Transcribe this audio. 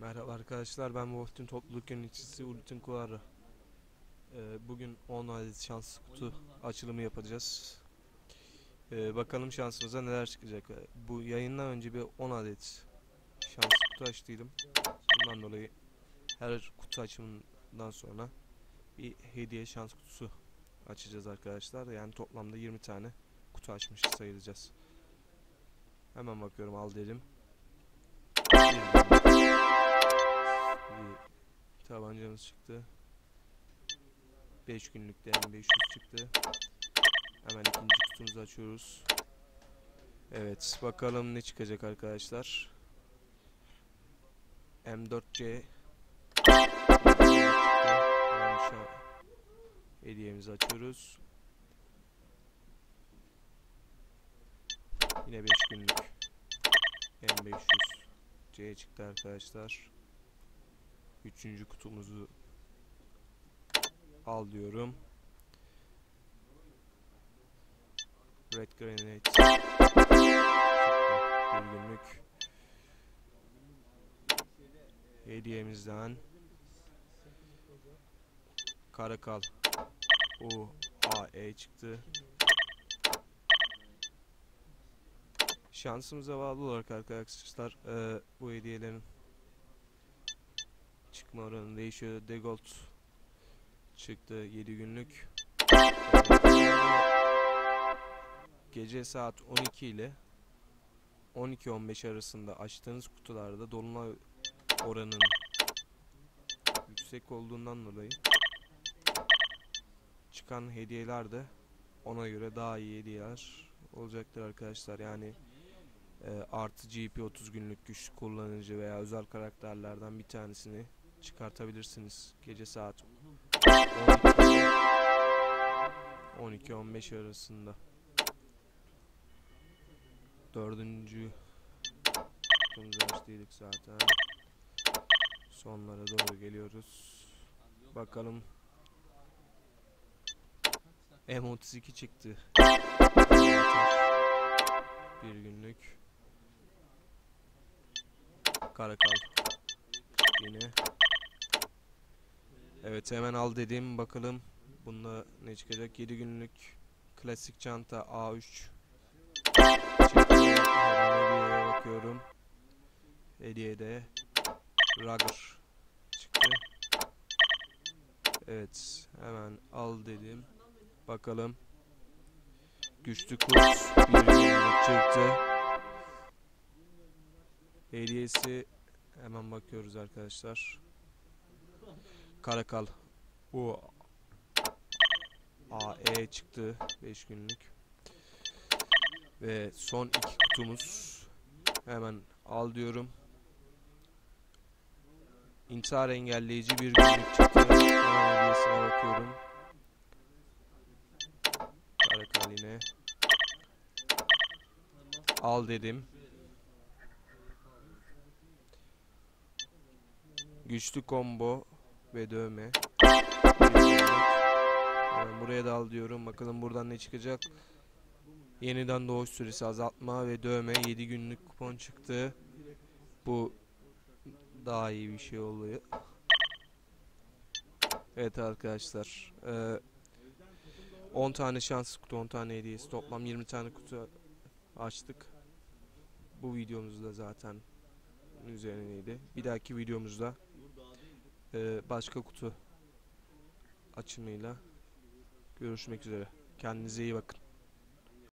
Merhaba arkadaşlar ben Wolf'tin topluluk yöneticisi Ulut'in Kuarı. Ee, bugün 10 adet şanslı kutu açılımı yapacağız. Ee, bakalım şansımıza neler çıkacak. Ee, bu yayından önce bir 10 adet şanslı kutu açtıydım. Bundan dolayı her kutu açımından sonra bir hediye şans kutusu açacağız arkadaşlar. Yani toplamda 20 tane kutu açmış sayılacağız. Hemen bakıyorum al dedim. 20. milyonuz çıktı. 5 günlük değerli 500 çıktı. Hemen ikinci kutumuzu açıyoruz. Evet bakalım ne çıkacak arkadaşlar. M4C Hediyemizi açıyoruz. Yine 5 günlük M500 C çıktı arkadaşlar. Üçüncü kutumuzu al diyorum. Red Granite. Bir günlük hediyemizden Karakal U A E çıktı. Şansımıza bağlı olarak arkadaşlar eee, bu hediyelerin çıkma oranı değişiyor. Degold çıktı 7 günlük. Gece saat 12 ile 12-15 arasında açtığınız kutularda dolunay oranının yüksek olduğundan dolayı çıkan hediyeler de ona göre daha iyi hediyeler olacaktır arkadaşlar. Yani e, artı GP 30 günlük güç kullanıcı veya özel karakterlerden bir tanesini çıkartabilirsiniz. Gece saat 12-15 arasında. Dördüncü açtıydık zaten. Sonlara doğru geliyoruz. Bakalım. M32 çıktı. Bir günlük. Karakal. Yine. Evet hemen al dedim bakalım bunda ne çıkacak? 7 günlük klasik çanta A3 çıktı hemen hediyeye bakıyorum. Hediyede Rugger çıktı. Evet hemen al dedim. Bakalım. Güçlü kurt bir günlük çıktı. Hediyesi hemen bakıyoruz arkadaşlar Karakal. Bu AE çıktı 5 günlük. Ve son iki kutumuz. Hemen al diyorum. İntihar engelleyici bir günlük çıktı. Hemen bakıyorum. Karakal yine. Al dedim. Güçlü combo ve dövme. Buraya da al diyorum. Bakalım buradan ne çıkacak. Yeniden doğuş süresi azaltma ve dövme 7 günlük kupon çıktı. Bu daha iyi bir şey oluyor. Evet arkadaşlar. eee, 10 tane şans kutu, 10 tane hediyesi. Toplam 20 tane kutu açtık. Bu videomuzda zaten üzerineydi. Bir dahaki videomuzda ee, başka kutu açımıyla görüşmek üzere. Kendinize iyi bakın.